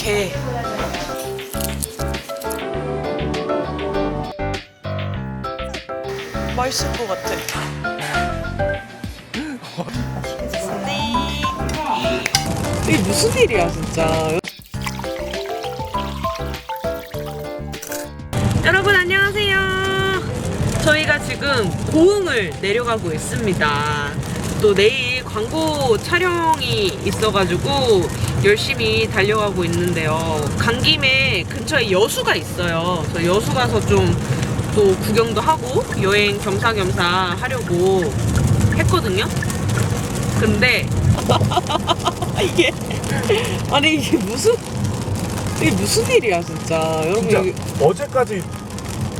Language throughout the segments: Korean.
이렇게 맛있을 것 같아. 네. 이게 무슨 일이야 진짜. 여러분 안녕하세요. 저희가 지금 고흥을 내려가고 있습니다. 또 내일 광고 촬영이 있어가지고 열심히 달려가고 있는데요. 간 김에 근처에 여수가 있어요. 그래서 여수 가서 좀 또 구경도 하고 여행 겸사겸사 하려고 했거든요. 근데 이게 아니 이게 무슨 이게 무슨 일이야 진짜 여러분 진짜 이게 어제까지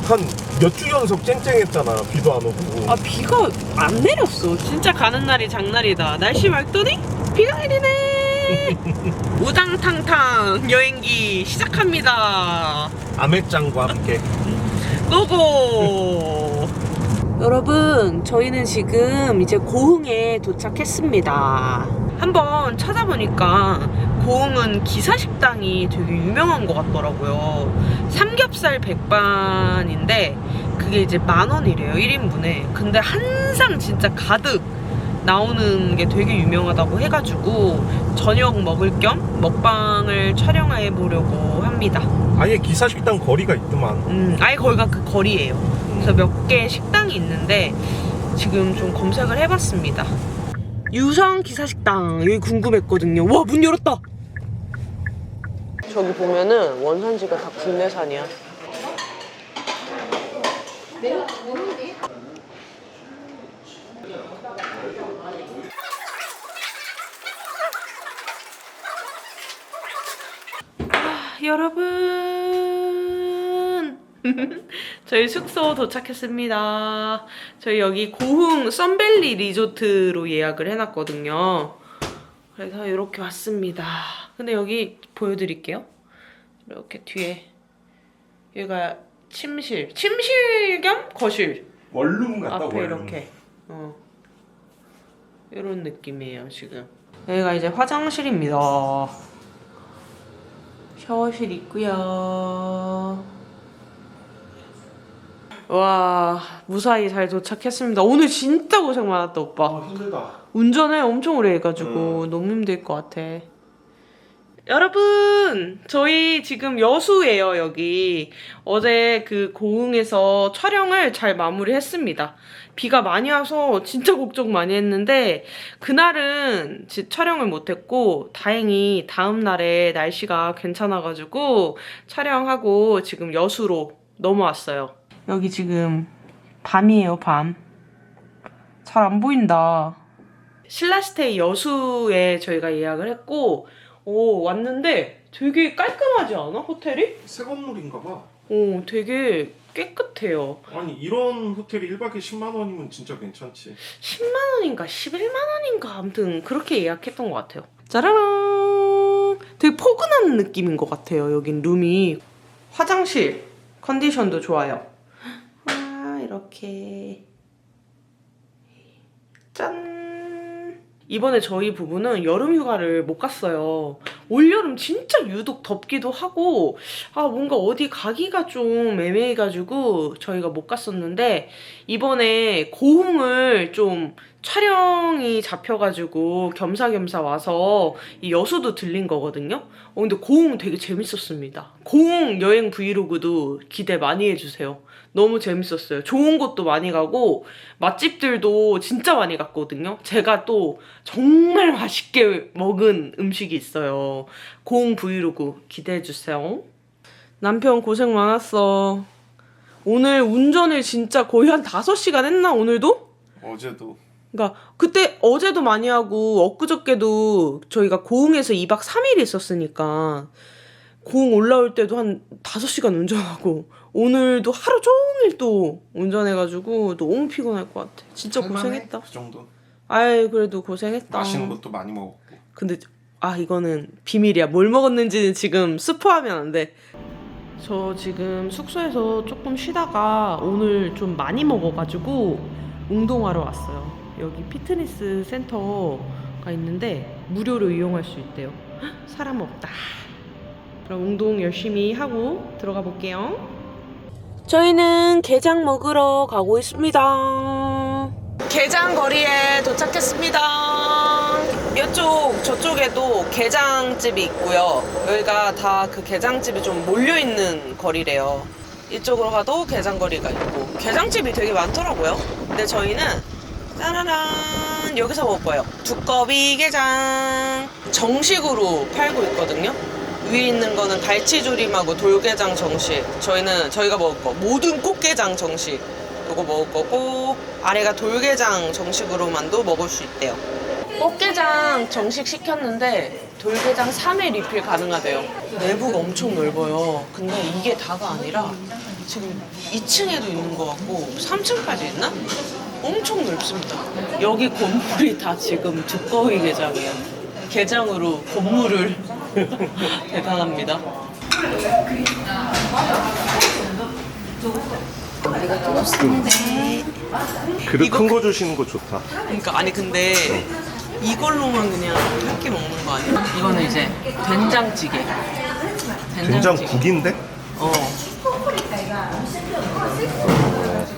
한 몇 주 연속 쨍쨍했잖아 비도 안 오고 아 비가 안 내렸어 진짜 가는 날이 장날이다 날씨 맑더니 비가 내리네 우당탕탕 여행기 시작합니다. 아메짱과 함께. 고고! 여러분 저희는 지금 이제 고흥에 도착했습니다. 한번 찾아보니까 고흥은 기사식당이 되게 유명한 것 같더라고요. 삼겹살 백반인데 그게 이제 만 원이래요 1인분에. 근데 한상 진짜 가득 나오는 게 되게 유명하다고 해가지고 저녁 먹을 겸 먹방을 촬영해 보려고 합니다 아예 기사식당 거리가 있더만 음, 아예 거기가 그 거리예요. 그래서 몇 개 식당이 있는데 지금 좀 검색을 해봤습니다. 유성 기사식당 여기 궁금했거든요. 와 문 열었다. 저기 보면은 원산지가 다 국내산이야. 여러분. 저희 숙소 도착했습니다. 저희 여기 고흥 썬밸리 리조트로 예약을 해놨거든요. 그래서 이렇게 왔습니다. 근데 여기 보여드릴게요. 이렇게 뒤에 여기가 침실 침실 겸 거실. 원룸 앞에 이렇게. 어. 이런 느낌이에요 지금. 여기가 이제 화장실입니다 샤워실 있고요. 와 무사히 잘 도착했습니다. 오늘 진짜 고생 많았다 오빠. 아 힘들다. 운전을 엄청 오래 해가지고 너무 힘들 것 같아. 여러분, 저희 지금 여수예요, 여기. 어제 그 고흥에서 촬영을 잘 마무리했습니다. 비가 많이 와서 진짜 걱정 많이 했는데, 그날은 지- 촬영을 못했고, 다행히 다음날에 날씨가 괜찮아가지고, 촬영하고 지금 여수로 넘어왔어요. 여기 지금 밤이에요, 밤. 잘 안 보인다. 신라스테이 여수에 저희가 예약을 했고 오 왔는데 되게 깔끔하지 않아 호텔이? 새 건물인가 봐오 되게 깨끗해요. 아니 이런 호텔이 1박에 10만 원이면 진짜 괜찮지 10만 원인가 11만 원인가 아무튼 그렇게 예약했던 것 같아요. 짜라란 되게 포근한 느낌인 것 같아요. 여긴 룸이 화장실 컨디션도 좋아요. 아 이렇게 짠. 이번에 저희 부부는 여름 휴가를 못 갔어요. 올여름 진짜 유독 덥기도 하고, 아, 뭔가 어디 가기가 좀 애매해가지고 저희가 못 갔었는데, 이번에 고흥을 좀 촬영이 잡혀가지고 겸사겸사 와서 이 여수도 들린 거거든요. 어, 근데 고흥 되게 재밌었습니다. 고흥 여행 브이로그도 기대 많이 해주세요. 너무 재밌었어요. 좋은 곳도 많이 가고 맛집들도 진짜 많이 갔거든요. 제가 또 정말 맛있게 먹은 음식이 있어요. 고흥 브이로그 기대해 주세요. 남편 고생 많았어. 오늘 운전을 진짜 거의 한 5시간 했나 오늘도? 어제도 그러니까 그때 어제도 많이 하고 엊그저께도 저희가 고흥에서 2박 3일 있었으니까 고흥 올라올 때도 한 5시간 운전하고 오늘도 하루 종일 또 운전해가지고 너무 피곤할 것 같아. 진짜 고생했다. 그 정도 아이 그래도 고생했다. 맛있는 것도 많이 먹었고 근데 아 이거는 비밀이야. 뭘 먹었는지는 지금 스포하면 안 돼. 저 지금 숙소에서 조금 쉬다가 오늘 좀 많이 먹어가지고 운동하러 왔어요. 여기 피트니스 센터가 있는데 무료로 이용할 수 있대요. 헉, 사람 없다. 그럼 운동 열심히 하고 들어가 볼게요. 저희는 게장 먹으러 가고 있습니다. 게장 거리에 도착했습니다. 이쪽 저쪽에도 게장집이 있고요. 여기가 다 그 게장집이 좀 몰려 있는 거리래요. 이쪽으로 가도 게장 거리가 있고 게장집이 되게 많더라고요. 근데 저희는 짜라란 여기서 먹을 거예요. 두꺼비 게장 정식으로 팔고 있거든요. 위에 있는 거는 갈치조림하고 돌게장 정식. 저희는 저희가 먹을 거 모든 꽃게장 정식. 요거 먹을 거고 아래가 돌게장 정식으로만도 먹을 수 있대요. 꽃게장 정식 시켰는데 돌게장 3회 리필 가능하대요. 내부가 엄청 넓어요. 근데 이게 다가 아니라 지금 2층에도 있는 것 같고 3층까지 있나? 엄청 넓습니다. 여기 건물이 다 지금 두꺼비 게장이에요. 게장으로 건물을 대단합니다. 그릇 이거 큰 거 주시는 거 좋다. 그러니까 아니 근데 이걸로만 그냥 한 끼 먹는 거 아니야? 이거는 이제 된장찌개. 된장 국인데? 어.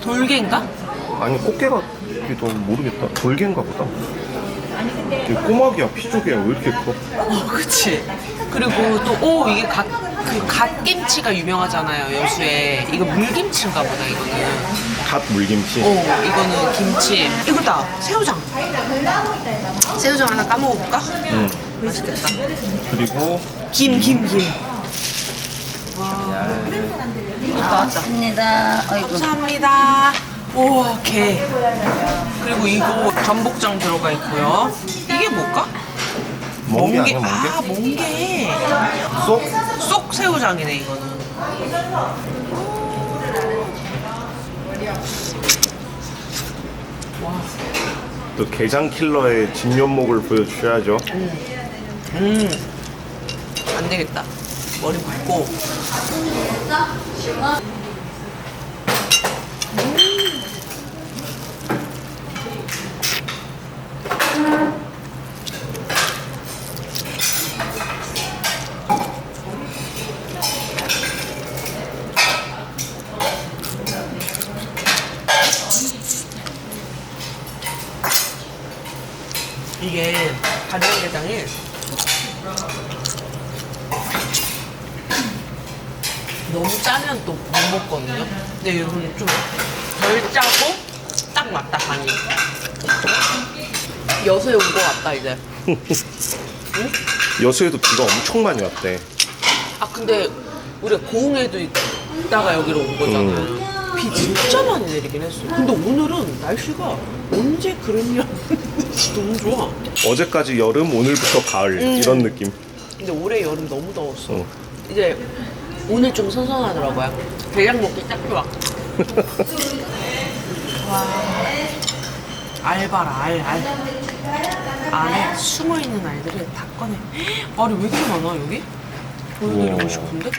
돌게인가? 아니 꽃게가 너 모르겠다. 돌개인가 보다. 이게 꼬막이야 피조개야 왜 이렇게 커? 어, 그치. 그리고 또, 오, 이게 갓, 그 갓김치가 유명하잖아요, 여수에. 이거 물김치인가 보다, 이거는. 갓 물김치. 어, 이거는 김치. 이거다, 새우장. 새우장 하나 까먹어볼까? 응. 맛있겠다. 그리고 김, 김, 김. 와. 나왔다. 입니다. 아이고. 감사합니다. 우와, 게. 그리고 이거 전복장 들어가 있고요. 이게 뭘까? 멍게 아니야 멍게? 아, 멍게. 쏙? 쏙 새우장이네, 이거는. 또 게장 킬러의 진면목을 보여주셔야죠. 음. 안 되겠다. 머리 붓고. 이게 간장게장이 너무 짜면 또 못 먹거든요. 근데 이거는 좀덜 짜고 딱 맞다 간이. 여수에 온 거 같다 이제. 여수에도 비가 엄청 많이 왔대. 아 근데 우리가 고흥에도 있다가 여기로 온 거잖아요. 비 진짜 많이 내리긴 했어. 근데 오늘은 날씨가 언제 그랬냐 너무 좋아. 어제까지 여름, 오늘부터 가을 음. 이런 느낌. 근데 올해 여름 너무 더웠어. 어. 이제 오늘 좀 선선하더라고요. 대장 먹기 딱 좋아. 와. 알바라, 알, 알. 안에 숨어 있는 알들을 다 꺼내. 헉, 알이 왜 이렇게 많아, 여기? 보여드리고 우와. 싶은데?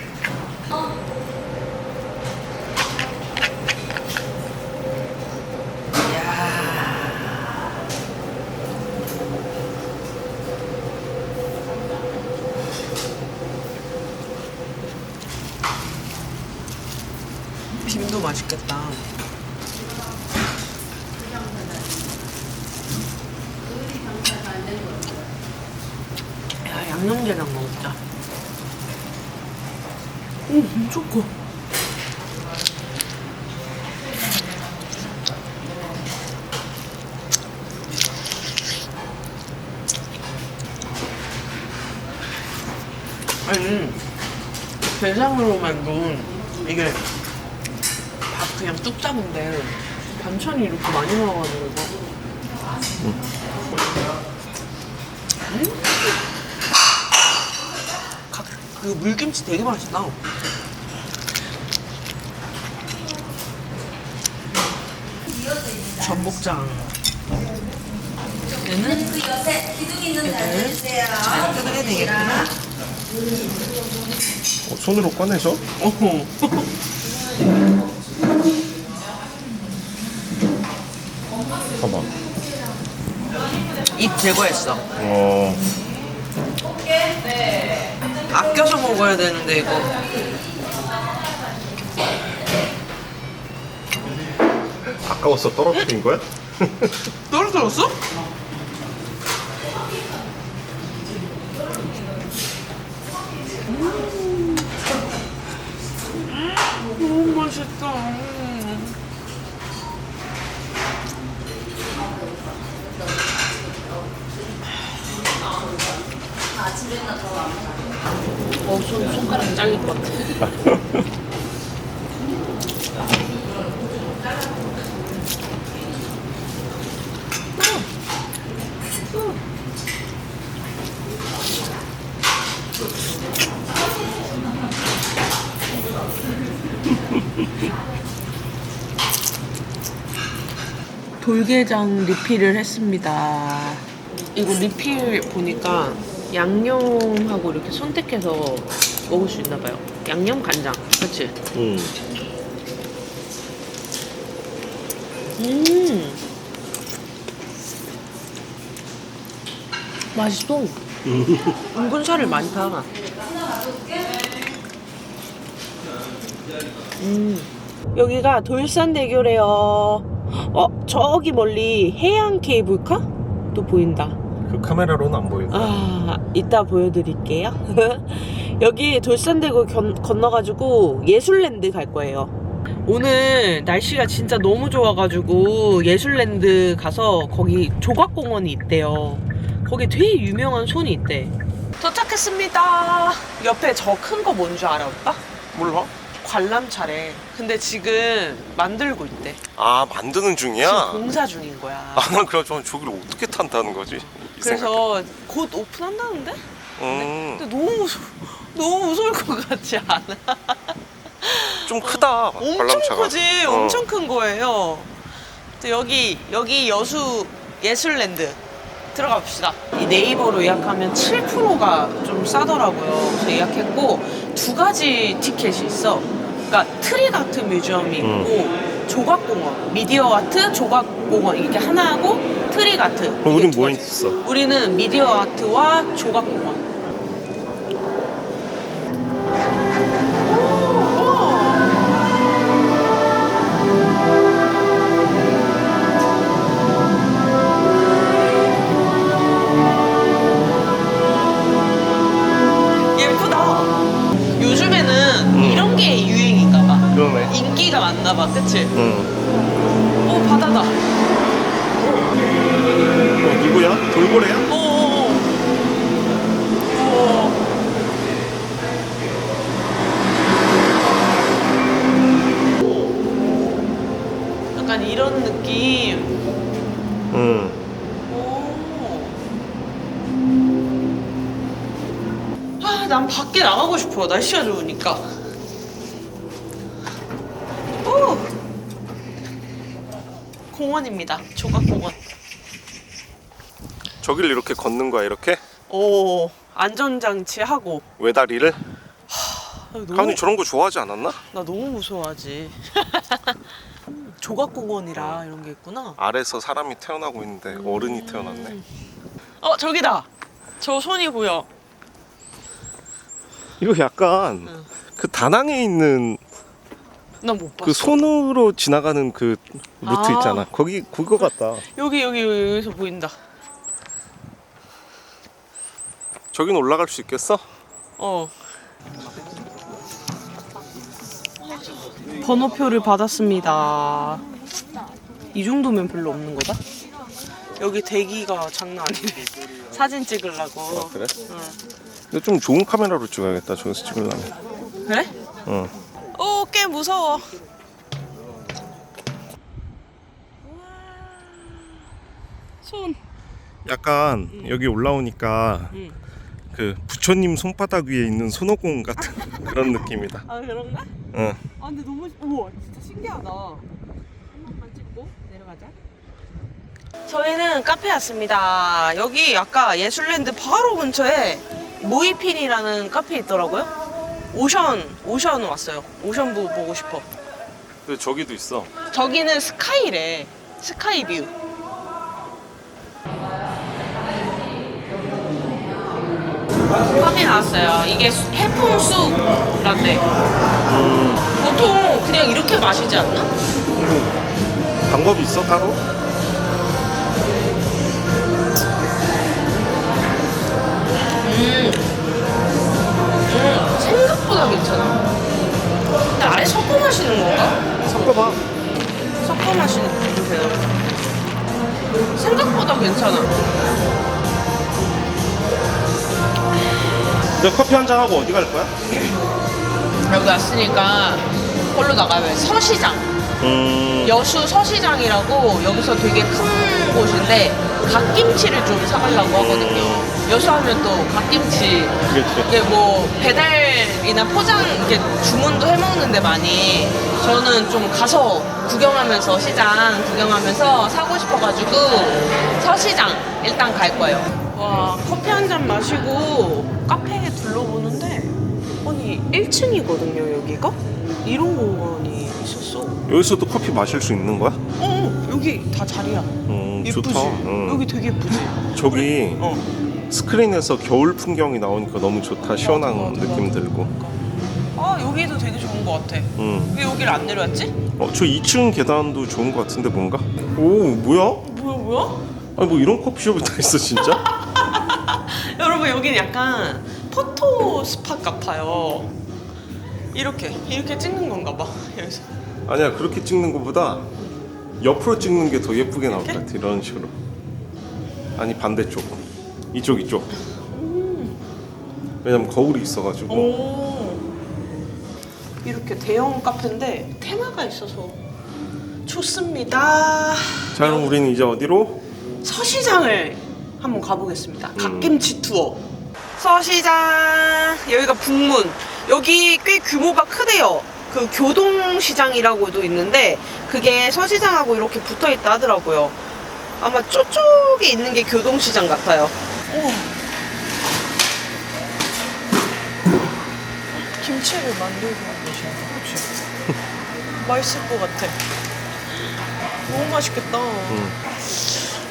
김도 맛있겠다. 야, 양념게장 먹자. 오, 엄청 커. 아니, 게장으로만 넣은 이게 밥 그냥 뚝 짜는데 반찬이 이렇게 많이 나와가지고 음? 각, 그 물김치 되게 맛있다 전복장 얘는. 잘 뜯어야 되겠구나 어, 손으로 꺼내서 어허. 봐봐. 입 제거했어 어, 아껴서 먹어야 되는데 이거. 아까웠어 떨어뜨린 거야? 떨어졌어? 너무 맛있다. 어, 손, 손가락 잘릴 것 같아. 돌게장 리필을 했습니다. 이거 리필 보니까 양념하고 이렇게 선택해서 먹을 수 있나 봐요. 양념 간장, 그렇지? 응. 음, 맛있어. 은근 살을 많이 타. 음, 여기가 돌산대교래요. 어, 저기 멀리 해양 케이블카?도 보인다. 그 카메라로는 안 보인다. 아, 이따 보여드릴게요. 여기 돌산대교 견- 건너가지고 예술랜드 갈 거예요. 오늘 날씨가 진짜 너무 좋아가지고 예술랜드 가서 거기 조각공원이 있대요. 거기 되게 유명한 손이 있대. 도착했습니다. 옆에 저 큰 거 뭔 줄 알아, 오빠? 몰라? 관람차래. 근데 지금 만들고 있대. 아 만드는 중이야? 지금 공사 중인 거야. 아난 그럼 저 저기를 어떻게 탄다는 거지? 이. 그래서 곧 오픈한다는데? 음, 근데 너무 무서 너무 무서울 것 같지 않아? 좀 크다. 엄청 관람차가. 크지, 어. 엄청 큰 거예요. 근데 여기 여기 여수 예술랜드 들어가 봅시다. 이 네이버로 예약하면 7%가 좀 싸더라고요. 그래서 예약했고 두 가지 티켓이 있어. 그러니까 트릭 아트 뮤지엄이 있고 음. 조각공원, 미디어 아트, 조각공원 이렇게 하나하고 트릭 아트. 그럼 이게 두 뭐 가지. 있어? 우리는 미디어 아트와 조각공원. 공원입니다. 조각공원. 저길 이렇게 걷는 거야 이렇게? 오, 안전장치 하고. 외다리를? 아, 너무, 가은이 저런 거 좋아하지 않았나? 나 너무 무서워하지. 조각공원이라 이런 게 있구나. 아래서 사람이 태어나고 있는데 어른이 태어났네. 어, 저기다. 저 손이 보여. 이거 약간 응. 그 다낭에 있는 난 못 봤어. 그 손으로 지나가는 그 루트 아. 있잖아. 거기 그거 같다. 여기 여기 여기, 여기서 보인다. 저긴 올라갈 수 있겠어? 어. 번호표를 받았습니다. 이 정도면 별로 없는 거다? 여기 대기가 장난 아니네. 사진 찍으려고. 아, 그래? 응. 근데 좀 좋은 카메라로 찍어야겠다. 저기서 찍으려면. 그래? 응. 무서워. 손. 약간 여기 올라오니까 응. 그 부처님 손바닥 위에 있는 손오공 같은 그런 느낌이다. 아, 그런가? 응. 아, 근데 너무 우와, 진짜 신기하다. 한 번만 찍고 내려가자. 저희는 카페 왔습니다. 여기 아까 예술랜드 바로 근처에 모이핀이라는 카페 있더라고요. 오션, 오션 왔어요. 오션부 보고 싶어. 근데 저기도 있어. 저기는 스카이래. 스카이 뷰. 커피 나왔어요. 이게 수- 해풍쑥 라떼. 보통 그냥 이렇게 마시지 않나? 방법이 있어 따로? 음, 생각보다 괜찮아. 근데 아래 섞어 마시는 건가? 섞어봐. 섞어 마시는 되나? 생각보다 괜찮아. 너 커피 한 잔 하고 어디 갈 거야? 여기 왔으니까 홀로 나가면 서시장. 음. 여수 서시장이라고 여기서 되게 큰 곳인데 갓김치를 좀 사가려고 하거든요. 여수하면 또 갓김치 그렇지. 이게 뭐 배달이나 포장 이게 주문도 해 먹는데 많이 저는 좀 가서 구경하면서 시장 구경하면서 사고 싶어가지고 서시장 일단 갈 거예요. 와 커피 한 잔 마시고 카페에 둘러보는데 아니 1층이거든요 여기가 이런 공간이 있었어. 여기서 도 커피 마실 수 있는 거야? 어 여기 다 자리야. 음, 예쁘지? 좋다. 음. 여기 되게 예쁘지? 저기 어. 스크린에서 겨울 풍경이 나오니까 너무 좋다. 시원한 맞아, 맞아, 느낌 맞아. 들고. 아 여기도 되게 좋은 것 같아. 음. 왜 여기를 안 내려왔지? 어, 저 2층 계단도 좋은 것 같은데 뭔가? 오, 뭐야? 뭐야 뭐야? 아니 뭐 이런 커피숍이 다 있어 진짜? 여러분 여기는 약간 포토 스팟 같아요. 이렇게 이렇게 찍는 건가 봐 여기서. 아니야 그렇게 찍는 것보다 옆으로 찍는 게 더 예쁘게 나올 것 같아 이런 식으로. 아니 반대쪽. 이쪽 이쪽. 왜냐면 거울이 있어가지고. 오. 이렇게 대형 카페인데 테마가 있어서 좋습니다. 자 그럼 우리는 이제 어디로? 서시장을 한번 가보겠습니다. 갓김치 투어. 서시장 여기가 북문. 여기 꽤 규모가 크대요. 그 교동시장이라고도 있는데 그게 서시장하고 이렇게 붙어 있다 하더라고요. 아마 저쪽에 있는 게 교동시장 같아요. 오. 김치를 만들고 계시네. 그치? 맛있을 것 같아. 너무 맛있겠다. 음.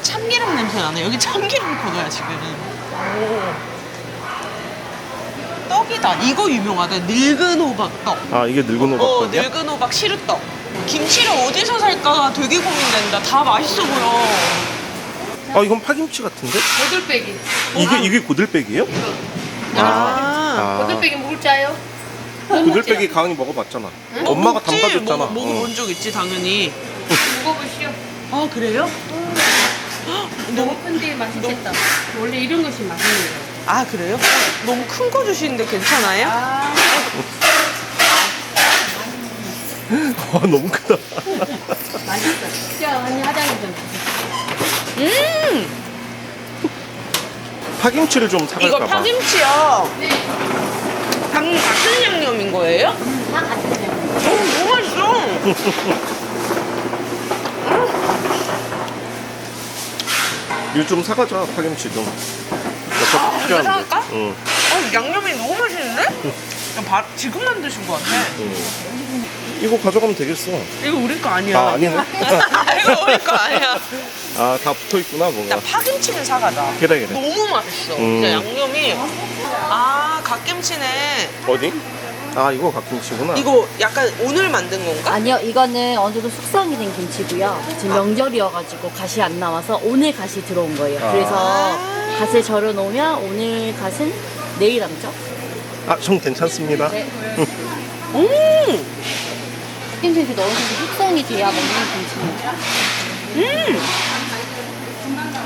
참기름 냄새 나네. 여기 참기름 코너야 지금. 오. 떡이다. 이거 유명하다. 늙은 호박 떡. 아 이게 늙은 어, 호박이야? 늙은 호박 시루떡. 김치를 어디서 살까 되게 고민된다. 다 맛있어 보여. 아 이건 파김치 같은데? 고들빼기. 이게 이게 고들빼기예요? 아. 고들빼기 먹을 줄 알아요? 고들빼기 가은이 먹어봤잖아. 엄마가 먹지? 담가줬잖아. 먹, 먹어본 어. 적 있지 당연히. 먹어보시오. 아 그래요? 너무 큰데 맛있겠다. 원래 이런 것이 맛있는 거예요. 아 그래요? 너무 큰 거 주시는데 괜찮아요? 아, 와 너무 크다. 맛있어. 진짜 언니 화장이 좀. 음 파김치를 좀 이거 사갈까 봐. 파김치요. 네. 방금 같은 양념인 거예요? 다요 어, 너무 맛있어. 이거 좀 사가자 파김치 좀. 몇개 아, 이거 사갈까? 응. 어, 양념이 너무 맛있는데? 그냥 바, 지금 만드신 거 같아. 응. 이거 가져가면 되겠어. 이거 우리 거 아니야. 아 아니네. 이거 우리 거 아니야. 아 다 붙어 있구나 뭔가. 일단 파김치는 사가자. 그래 그래. 너무 맛있어. 음. 진짜 양념이. 아, 갓김치네. 어디? 아 이거 갓김치구나. 이거 약간 오늘 만든 건가? 아니요, 이거는 어느 정도 숙성이 된 김치고요. 지금 명절이어가지고 갓이 안 나와서 오늘 갓이 들어온 거예요. 아. 그래서 갓을 절여 놓으면 오늘 갓은 내일 남죠. 아전 괜찮습니다. 네. 음! 김치 이렇게 넣어서 숙성이 돼야 먹는 김치입니다.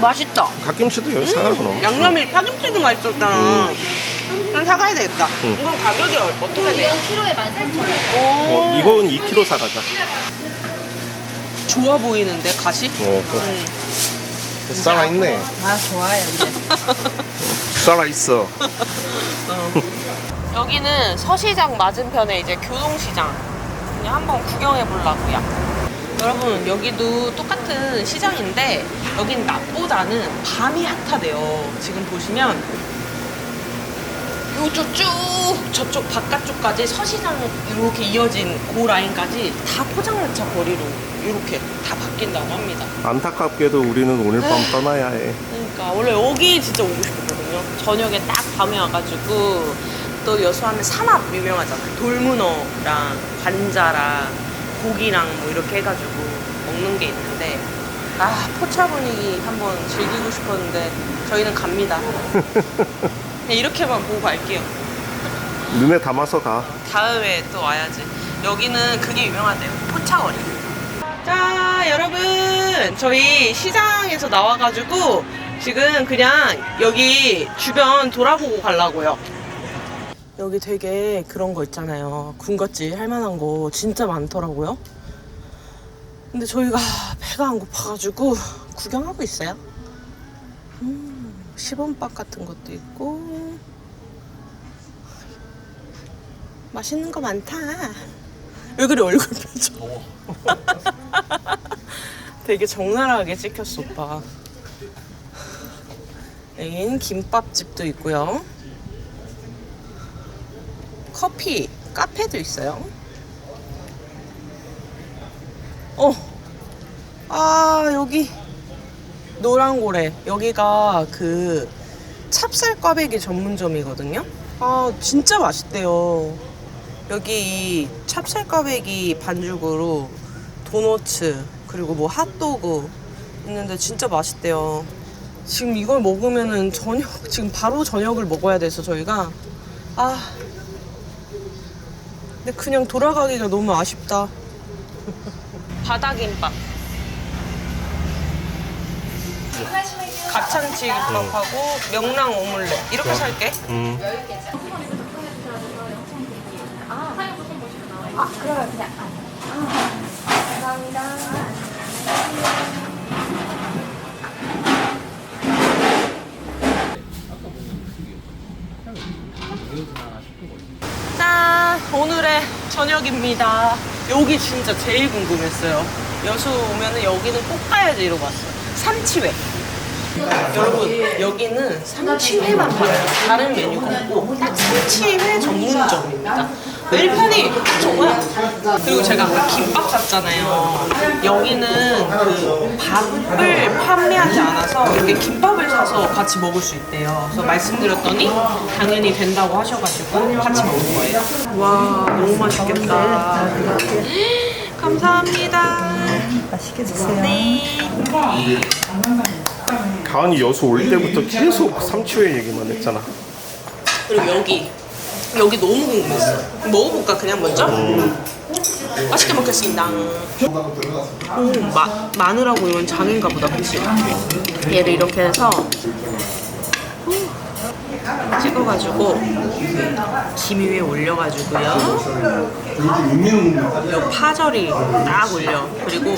맛있다. 갓김치도 여기 사가 그럼. 양념이 파김치도 맛있었잖아. 그럼 사가야 되겠다. 음. 이건 가격이 어떻게 돼? 이건 키로에 13,000원. 어, 오, 이건 2kg 사가자. 좋아 보이는데 갓이? 어, 음. 어. 살아있네. 아, 좋아요, 이제. 살아있어. 여기는 서시장 맞은편에 이제 교동시장 그냥 한번 구경해 보려고요. 여러분 여기도 똑같은 시장인데 여긴 낮보다는 밤이 핫하대요. 지금 보시면 요쪽 쭉 저쪽 바깥쪽까지 서시장 이렇게 이어진 그 라인까지 다 포장마차 거리로 이렇게 다 바뀐다고 합니다. 안타깝게도 우리는 오늘 밤 떠나야 해. 그러니까 원래 여기 진짜 오고 싶었거든요. 저녁에 딱 밤에 와가지고 또 여수하면 삼합 유명하잖아 요. 돌문어랑 관자랑 고기랑 뭐 이렇게 해가지고 먹는 게 있는데 아 포차 분위기 한번 즐기고 싶었는데 저희는 갑니다. 그냥 이렇게만 보고 갈게요. 눈에 담아서 가. 다음에 또 와야지. 여기는 그게 유명하대요. 포차거리. 자, 여러분. 저희 시장에서 나와가지고 지금 그냥 여기 주변 돌아보고 가려고요. 여기 되게 그런 거 있잖아요. 군것질 할 만한 거 진짜 많더라고요. 근데 저희가 배가 안 고파가지고 구경하고 있어요. 음, 시범밥 같은 것도 있고. 맛있는 거 많다. 왜 그래 얼굴 표정? 되게 적나라하게 찍혔어 오빠. 여기는 김밥집도 있고요. 커피, 카페도 있어요. 어, 아 여기 노란고래 여기가 그 찹쌀 꽈배기 전문점이거든요. 아 진짜 맛있대요. 여기 이 찹쌀 꽈배기 반죽으로 도너츠 그리고 뭐 핫도그 있는데 진짜 맛있대요. 지금 이걸 먹으면은 저녁 지금 바로 저녁을 먹어야 돼서 저희가 아 근데 그냥 돌아가기가 너무 아쉽다. 바닥김밥. 가창치 김밥하고 명랑 오믈렛 이렇게 살게. 음. 짠! 오늘의 저녁입니다. 여기 진짜 제일 궁금했어요. 여수 오면은 여기는 꼭 가야지 이러고 왔어요. 삼치회. 여러분, 여기는 삼치회만 팔아요. 다른 메뉴가 없고, 딱 삼치회 전문점입니다. 일편이 정말 그리고 제가 아까 김밥 샀잖아요. 여기는 그 밥을 판매하지 않아서 이렇게 김밥을 사서 같이 먹을 수 있대요. 그래서 말씀드렸더니 당연히 된다고 하셔가지고 같이 먹을 거예요. 와 너무 맛있겠다. 감사합니다. 맛있게 드세요. 네. 가은이 여수 올 때부터 계속 삼치회 얘기만 했잖아. 그리고 여기 여기 너무 궁금했어. 먹어볼까 그냥 먼저? 맛있게 먹겠습니다. 오, 마, 마늘하고 이건 장인가 보다, 그치? 얘를 이렇게 해서 후, 찍어가지고 김 위에 올려가지고요. 요 파절이 딱 올려. 그리고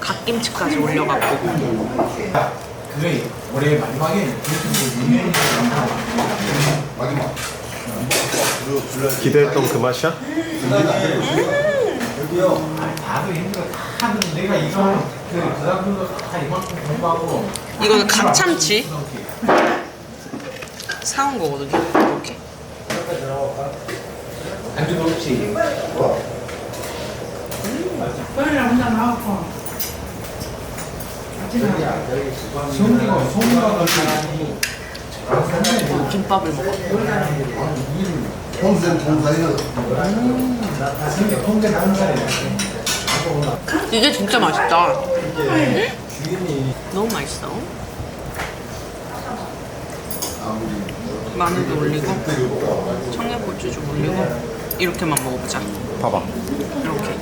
갓김치까지 올려갖고 그게 올해 마지막에 기대했던 그 맛이야? 힘들어. 하는 내가 이거 그다 이만큼 공부하고 이거는 갓참치 사온 거거든요. 이렇게. 안주 없이. 성기가 성기가 널 사람이 김밥을 먹어. 평생 동사이는 성기 통제 나는 사람이 이게 진짜 맛있다. 너무 맛있어. 마늘도 올리고 청양고추 좀 올리고 이렇게만 먹어보자. 봐봐. 이렇게.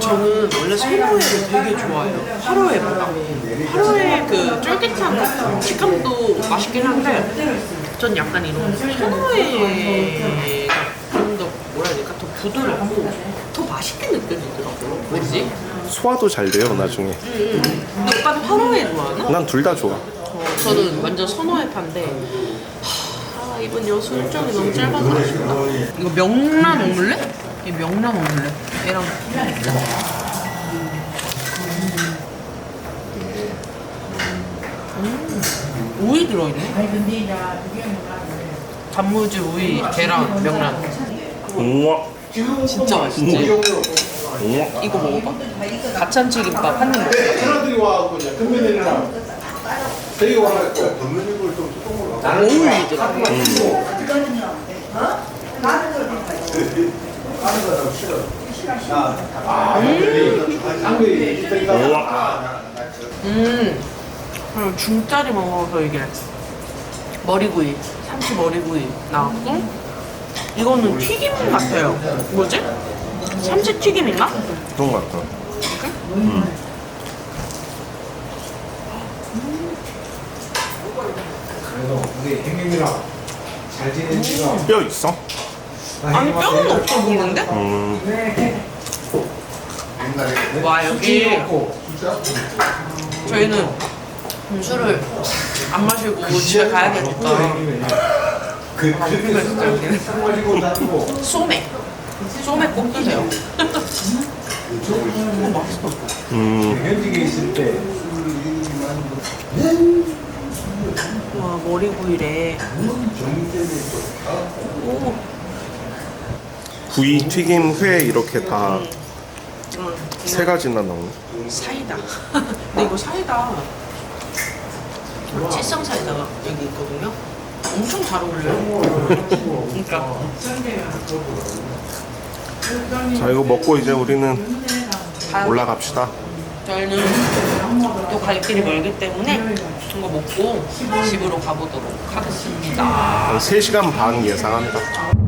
저는 원래 선어회를 되게 좋아해요. 화로회보다. 화로회 그 쫄깃한 식감도 맛있긴 한데 전 약간 이런 선어회가 좀더 뭐라 해야 될까? 더 부드럽고 더 맛있게 느껴지더라고요. 뭐지? 소화도 잘 돼요 나중에. 근데 오빠는 화로회 좋아하나? 난 둘 다 좋아. 어, 저는 완전 선어회파인데 하, 이번 여수 일정이 너무 짧아서 아쉽다. 이거 명란 오믈렛? 이 명란 오믈렛. 얘랑 먹자. 음, 오이 들어있네. 단무지, 오이, 계란, 명란. 우와. 진짜 맛있지? 이거 먹어봐. 가찬튀김밥 한 입 먹어. 사람들이 와갖고 이제 금메달이랑 되게 와갖고 어울리더라. 음. 그리고 중짜리 먹어서 이게 머리구이, 삼치 머리구이 나왔고 이거는 튀김 같아요. 뭐지? 삼치 튀김인가? 그런 것 같아. 그래서 우리 행님이랑 잘 지낸 지가 뼈 있어? 아니 뼈는 없어 보이는데? 음. 와 여기 저희는 술을 안 마시고 집에 가야 되니까 그 그렇게 진짜 여기는. 가지고 다니고. 소맥 소맥 꼭 드세요. 음. 현직에 있을 때. 와 머리구이래. 오. 구이, 튀김, 회 이렇게 다 세 음, 가지나 나오네. 사이다. 근데 이거 사이다. 칠성 사이다가 여기 있거든요 엄청 잘 어울려요. 그러니까. 자 이거 먹고 이제 우리는 다- 올라갑시다. 저희는 또 갈 길이 멀기 때문에 이거 먹고 집으로 가보도록 하겠습니다. 한 3시간 반 예상한다.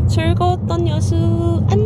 즐거웠던 여수. 안녕